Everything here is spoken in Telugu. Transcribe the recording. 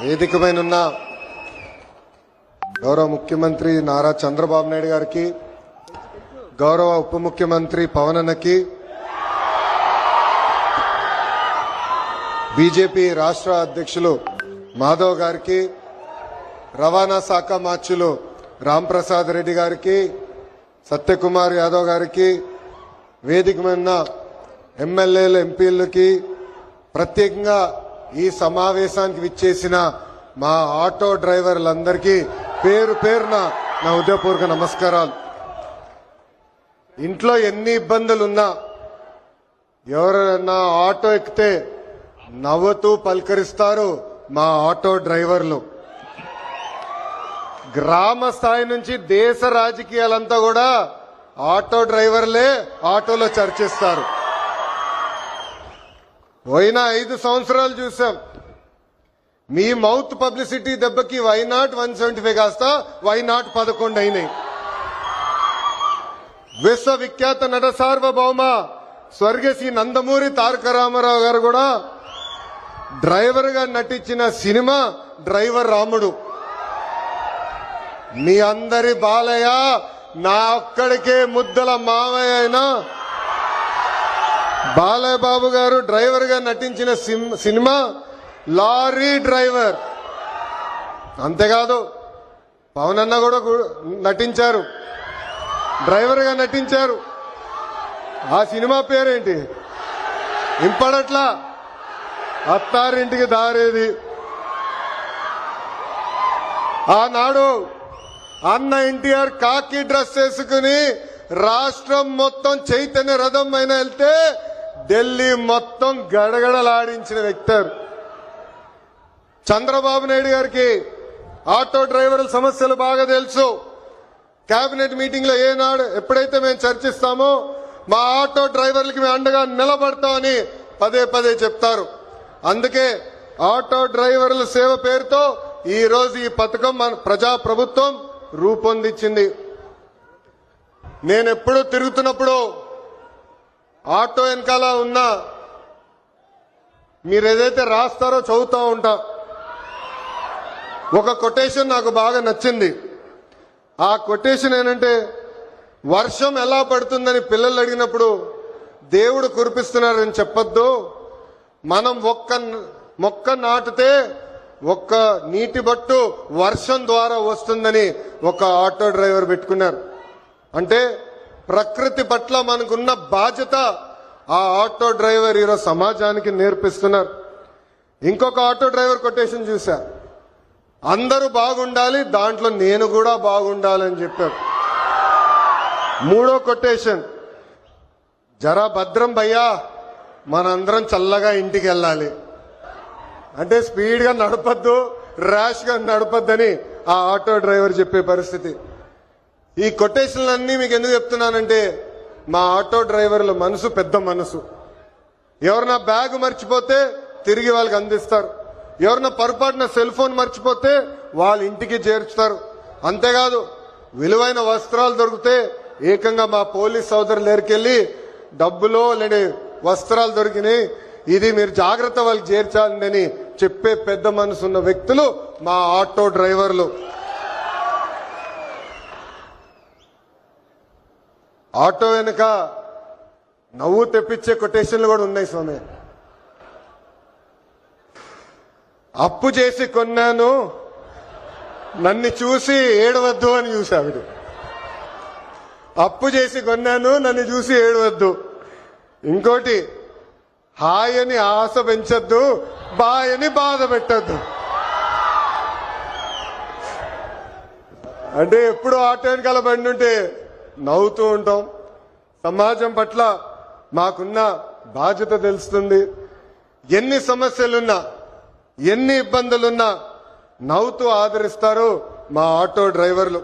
వేదికమైన ఉన్న గౌరవ ముఖ్యమంత్రి నారా చంద్రబాబు నాయుడు గారికి గౌరవ ఉప ముఖ్యమంత్రి పవనన్నకి బీజేపీ రాష్ట్ర అధ్యక్షులు మాధవ్ గారికి రవాణా శాఖ మార్చులు రాంప్రసాద్ రెడ్డి గారికి సత్యకుమార్ యాదవ్ గారికి వేదిక మీద ఎమ్మెల్యేలు ఎంపీలకి ప్రత్యేకంగా ఈ సమావేశానికి విచ్చేసిన మా ఆటో డ్రైవర్లందరికీ పేరు పేరున నా ఉదయపూర్వక నమస్కారాలు. ఇంట్లో ఎన్ని ఇబ్బందులున్నా ఎవరైనా ఆటో ఎక్కితే నవ్వుతూ పలకరిస్తారు మా ఆటో డ్రైవర్లు. గ్రామ స్థాయి నుంచి దేశ రాజకీయాలంతా కూడా ఆటో డ్రైవర్లే ఆటోలో చర్చిస్తారు. పోయిన ఐదు సంవత్సరాలు చూసాం. మీ మౌత్ పబ్లిసిటీ దెబ్బకి why not one seventy five కాస్త వై నాట్ పదకొండు అయినాయి. విశ్వవిఖ్యాత నట సార్వభౌమ స్వర్గశ్రీ నందమూరి తారక రామారావు గారు కూడా డ్రైవర్గా నటించిన సినిమా డ్రైవర్ రాముడు. మీ అందరి బాలయ్య నా ఒక్కడికే ముద్దల మావయ్య అయినా. బాలయ్య బాబు గారు డ్రైవర్గా నటించిన సిమ్- సినిమా లారీ డ్రైవర్. అంతేకాదు పవన్ అన్న కూడా నటించారు. డ్రైవర్గా నటించారు. ఆ సినిమా పేరేంటి? ఇంపడట్లా? అత్తారింటికి దారేది. ఆనాడు అన్న ఎన్టీఆర్ కాకి డ్రెస్ వేసుకుని రాష్ట్రం మొత్తం చైతన్య రథం పైన వెళ్తే ఢిల్లీ మొత్తం గడగడలాడించిన వ్యక్తారు చంద్రబాబు నాయుడు గారికి ఆటో డ్రైవర్ల సమస్యలు బాగా తెలుసు. కేబినెట్ మీటింగ్లో ఏనాడు ఎప్పుడైతే మేము చర్చిస్తామో మా ఆటో డ్రైవర్లకి మేము అండగా నిలబడతామని పదే పదే చెప్తారు. అందుకే ఆటో డ్రైవర్ల సేవ పేరుతో ఈ రోజు ఈ పథకం మన ప్రజా ప్రభుత్వం రూపొందించింది. నేనెప్పుడు తిరుగుతున్నప్పుడు ఆటో వెనకాల ఉన్నా మీరు ఏదైతే రాస్తారో చదువుతూ ఉంటా. ఒక కొటేషన్ నాకు బాగా నచ్చింది. ఆ కొటేషన్ ఏంటంటే వర్షం ఎలా పడుతుందని పిల్లలు అడిగినప్పుడు దేవుడు కురిపిస్తున్నారని చెప్పొద్దు. మనం ఒక్క మొక్క నాటితే ఒక్క నీటి బట్టు వర్షం ద్వారా వస్తుందని ఒక ఆటో డ్రైవర్ పెట్టుకున్నారు. అంటే ప్రకృతి పట్ల మనకున్న బాధ్యత ఆ ఆటో డ్రైవర్ ఈరోజు సమాజానికి నేర్పిస్తున్నారు. ఇంకొక ఆటో డ్రైవర్ కొటేషన్ చూశా అందరూ బాగుండాలి దాంట్లో నేను కూడా బాగుండాలని చెప్పారు. మూడో కొటేషన్ జరా భద్రం భయ్యా మనందరం చల్లగా ఇంటికి వెళ్ళాలి. అంటే స్పీడ్గా నడపద్దు ర్యాష్గా నడపద్దని ఆ ఆటో డ్రైవర్ చెప్పే పరిస్థితి. ఈ కొటేషన్లన్నీ మీకు ఎందుకు చెప్తున్నానంటే మా ఆటో డ్రైవర్ల మనసు పెద్ద మనసు. ఎవరన్నా బ్యాగ్ మర్చిపోతే తిరిగి వాళ్ళకి అందిస్తారు. ఎవరన్నా పొరపాటున సెల్ ఫోన్ మర్చిపోతే వాళ్ళ ఇంటికి చేర్చుతారు. అంతేకాదు విలువైన వస్త్రాలు దొరికితే ఏకంగా మా పోలీస్ సోదరులు దగ్గరికెళ్ళి డబ్బులో లేని వస్త్రాలు దొరికినాయి. ఇది మీరు జాగ్రత్త వాళ్ళకి చేర్చాలని అని చెప్పే పెద్ద మనసు ఉన్న వ్యక్తులు మా ఆటో డ్రైవర్లు. ఆటో వెనుక నవ్వు తెప్పించే కొటేషన్లు కూడా ఉన్నాయి స్వామి. అప్పు చేసి కొన్నాను నన్ను చూసి ఏడవద్దు అని చూసావిడు అప్పు చేసి కొన్నాను నన్ను చూసి ఏడవద్దు. ఇంకోటి హాయ్ అని ఆశ పెంచొద్దు బాయ్ అని బాధ పెట్టద్దు. అంటే ఎప్పుడు ఆటోని వెనకాల బండి ఉంటే నవ్వుతూ ఉంటాం. సమాజం పట్ల మాకున్న బాధ్యత తెలుస్తుంది. ఎన్ని సమస్యలున్నా ఎన్ని ఇబ్బందులున్నా నవ్వుతూ ఆదరిస్తారు మా ఆటో డ్రైవర్లు.